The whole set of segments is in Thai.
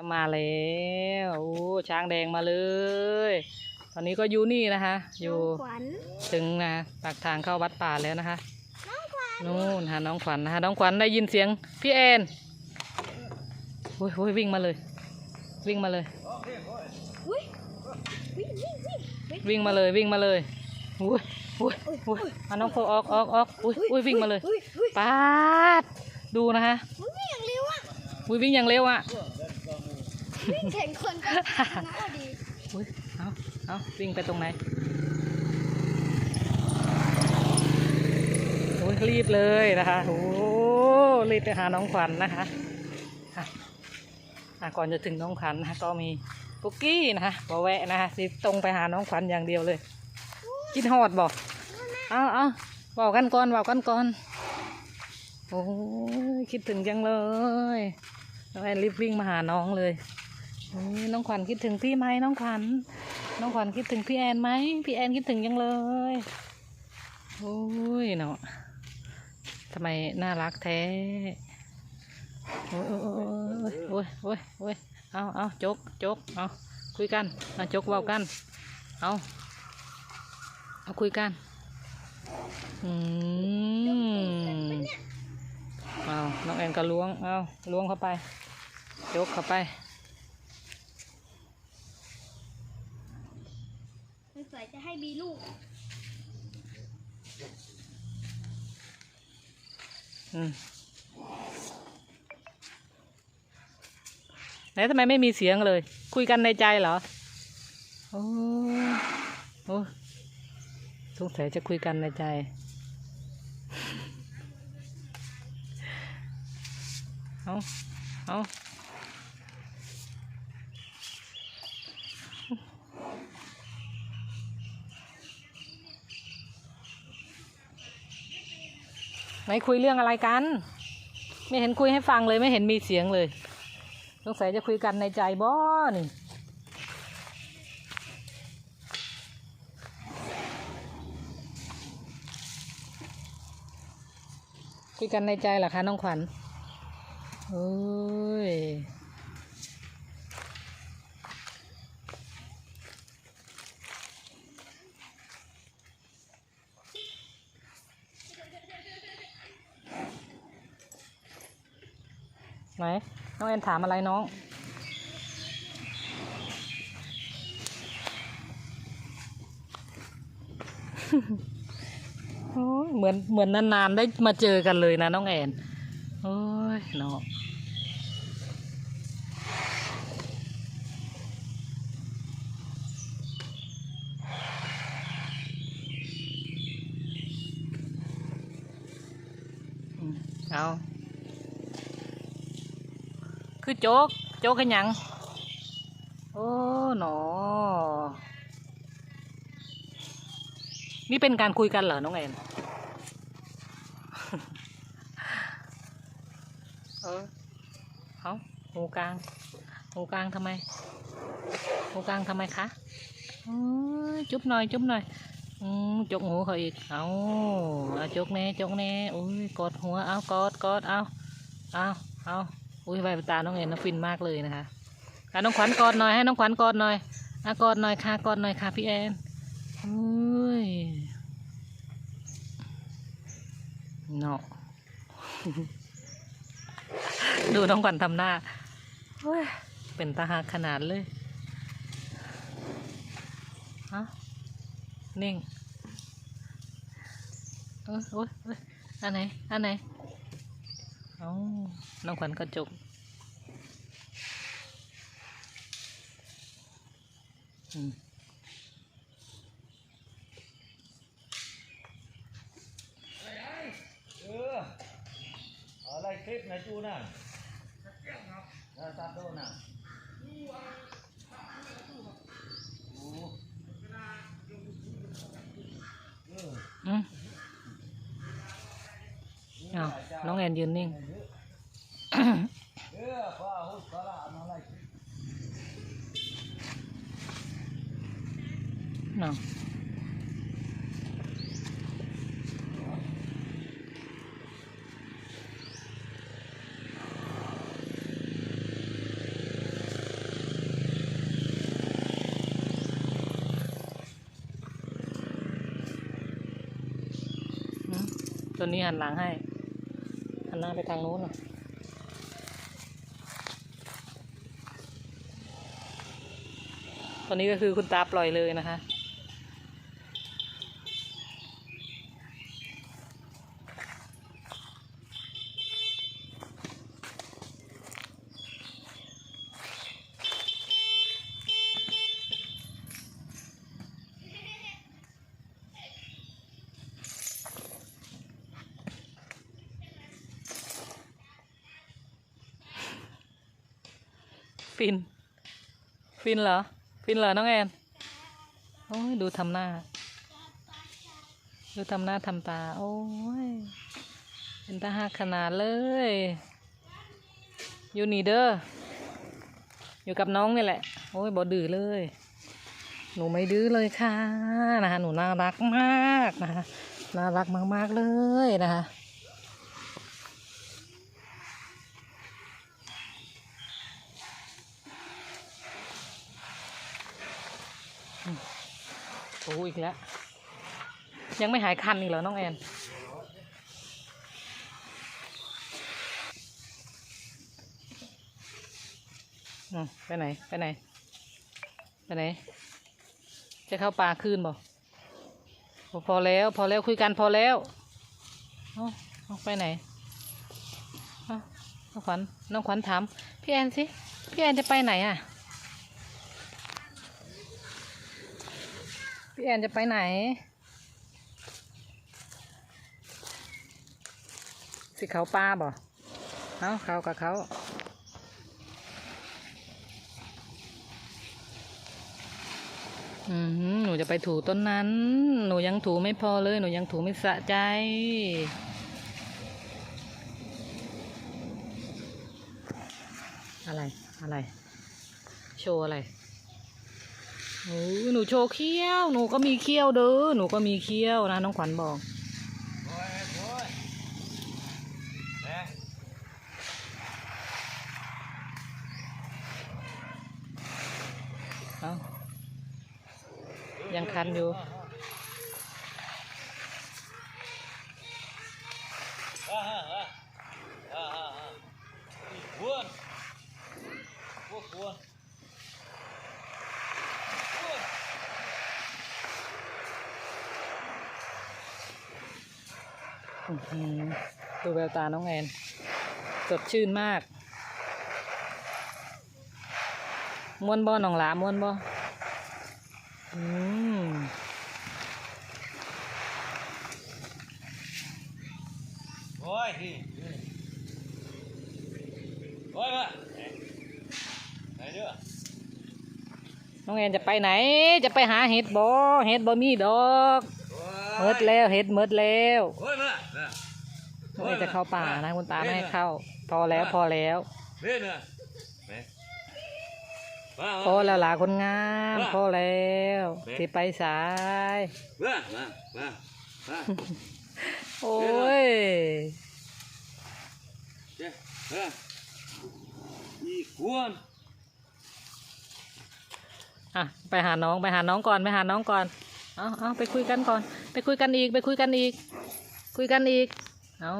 จะมาแล้วโอ้ช้างแดงมาเลย ตอนนี้ก็อยู่นี่นะคะ อยู่ขวัญถึงนะปากทางเข้าวัดป่าแล้วนะคะนู่นหาน้องขวัญนะคะน้องขวัญได้ยินเสียงพี่แอนโอ้ยโอ้ยวิ่งมาเลย วิ่งมาเลยอุ้ยวิ่งวิ่งวิ่งวิ่งวิ่งมาเลยวิ่งมาเลยอุ้ยอุ้ยอุ้ยเอาน้องโฟออกออกออกอุ้ยอุ้ยวิ่งมาเลยอุ้ยอุ้ยปาดดูนะคะมันวิ่งอย่างเร็วอะอุ้ยวิ่งอย่างเร็วอะ วิ่งแข่งคนกันน่าดีอุ้ยเอาเอาวิ่งไปตรงไหนโอ้ยรีบเลยนะคะโอ้รีบไปหาน้องขวัญนะคะอะอะก่อนจะถึงน้องขวัญนะคะก็มีปุกกี้นะคะบอแวะนะคะสิตรงไปหาน้องขวัญอย่างเดียวเลยกินฮอดบอกเอาเอาบอกกันก่อนบอกกันก่อนโอ้ยคิดถึงจังเลยน้องแอนรีบวิ่งมาหาน้องเลย น้องขวัญคิดถึงพี่ไหมน้องขวัญน้องขวัญคิดถึงพี่แอนไหมพี่แอนคิดถึงยังเลยโอ้ยเนาะทำไมน่ารักแท้โอ้ยโอ้ยโอ้ยโอ้ยโอ้ยอยเอาเอาจกจกเอาคุยกันมาจกเบากันเอาเอาคุยกันอืมเอาน้องแอนก็ล้วงเอาล้วงเข้าไป จกเข้าไป มันสวยจะให้มีลูกอืมไหนทำไมไม่มีเสียงเลย คุยกันในใจเหรอ โอ้โอ้สงสัยจะคุยกันในใจ เอาเอา ไหนคุยเรื่องอะไรกัน ไม่เห็นคุยให้ฟังเลยไม่เห็นมีเสียงเลยสงสัยจะคุยกันในใจบ่นี่คุยกันในใจเหรอคะน้องขวัญเอ้ย ไหนน้องแอนถามอะไรน้อง โอ้ยเหมือนเหมือนนานๆได้มาเจอกันเลยนะน้องแอนโอ้ยเนาะอืมเอา คือโจ๊ก โจ๊กกันยัง โอ้หนอ นี่เป็นการคุยกันเหรอ น้องแอนเออเอาหูกลาง หูกลางทำไม หูกลางทำไมคะเอ้ยจุ๊บหน่อย จุ๊บหน่อยจกหูเขาอีกเอาเอาจกแน่จกแน่อุ้ยกอดหัว เอากอดกอดเอา เอาเอา อุ้ยใบตาน้องเอ็นนะฟินมากเลยนะคะอะน้องขวัญกอดหน่อยให้น้องขวัญกอดหน่อยอะกอดหน่อยค่ะกอดหน่อยค่ะพี่แอนอุ้ยเนาะดูน้องขวัญทำหน้าเป็นตาหักขนาดเลยฮะนิ่งออโอ้ยเอ้ยอันไหน อันไหน เอาน้องขวัญกระจกอืมเอออะไรคลิปนะจูน่ะนะตัดโดนน่ะโอ้เอออืมเอาน้องแอนยืนนิ่ง น้องตัวนี้หันหลังให้ หันหน้าไปทางนู้นหน่อย ตอนนี้ก็คือคุณตาปล่อยเลยนะคะ ฟิน ฟินเหรอ ฟินเหรอน้องแอนโอ้ยดูทำหน้า ดูทำหน้าทำตา โอ้ยเป็นตาหักขนาดเลยอยู่นี่เด้ออยู่กับน้องนี่แหละ โอ้ยบอดื้อเลย หนูไม่ดื้อเลยค่ะนะคะหนูน่ารักมากนะคะน่ารักมากๆเลยนะคะ โอ้อีกแล้ว ยังไม่หายคันอีกเหรอน้องแอนอืมไปไหน ไปไหน ไปไหน จะเข้าป่าคืนบ่โอ้พอแล้ว พอแล้วคุยกันพอแล้วเอาเอาไปไหนน้องขวัญน้องขวัญถาม พี่แอนสิ พี่แอนจะไปไหนอะ แอนจะไปไหน สิเขาปลาบ่เอาเขากับเขาอืมหนูจะไปถูต้นนั้น หนูยังถูไม่พอเลย หนูยังถูไม่สะใจ อะไร อะไร โชว์อะไร โอ้หนูโชว์เขี้ยว หนูก็มีเขี้ยวเด้อ หนูก็มีเขี้ยวนะน้องขวัญบอกเอายังคันอยู่อ่า ดูแววตาน้องแอนสดชื่นมากม้วนบ่หนองหลาม้วนบ่อืมโอ้ยที่โอ้ยมาไหนเด้อน้องแอนจะไปไหน จะไปหาเห็ดบ่เห็ดบ่มีดอกโอ้ยเมิดแล้วเห็ดเมิดแล้วโอ้ยมาน่ะ น้องแอนจะเข้าป่านะคุณตาไม่ให้เข้า พอแล้วพอแล้วเล่นน่ะแม่มาพอแล้วล่ะคนงามว่าพอแล้วสิไปสายมามามามาโอ้ยเจ้เอออีกควรอะไปหาน้องไปหาน้องก่อนไปหาน้องก่อนเอาเอาไปคุยกันก่อน ไปคุยกันอีกไปคุยกันอีก คุยกันอีก เอา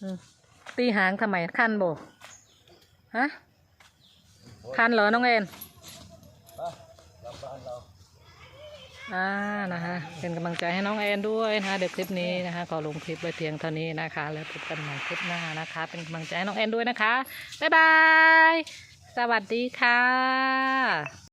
อืมตีหางทำไมคันโบฮะคันเหรอน้องเอ็นมาลำบานเราอ่านะคะเป็นกำลังใจให้น้องแอนด้วยนะคะเดี๋ยวคลิปนี้นะคะขอลงคลิปไว้เพียงเท่านี้นะคะ แล้วพบกันใหม่คลิปหน้านะคะ เป็นกำลังใจให้น้องแอนด้วยนะคะบ๊ายบายสวัสดีค่ะ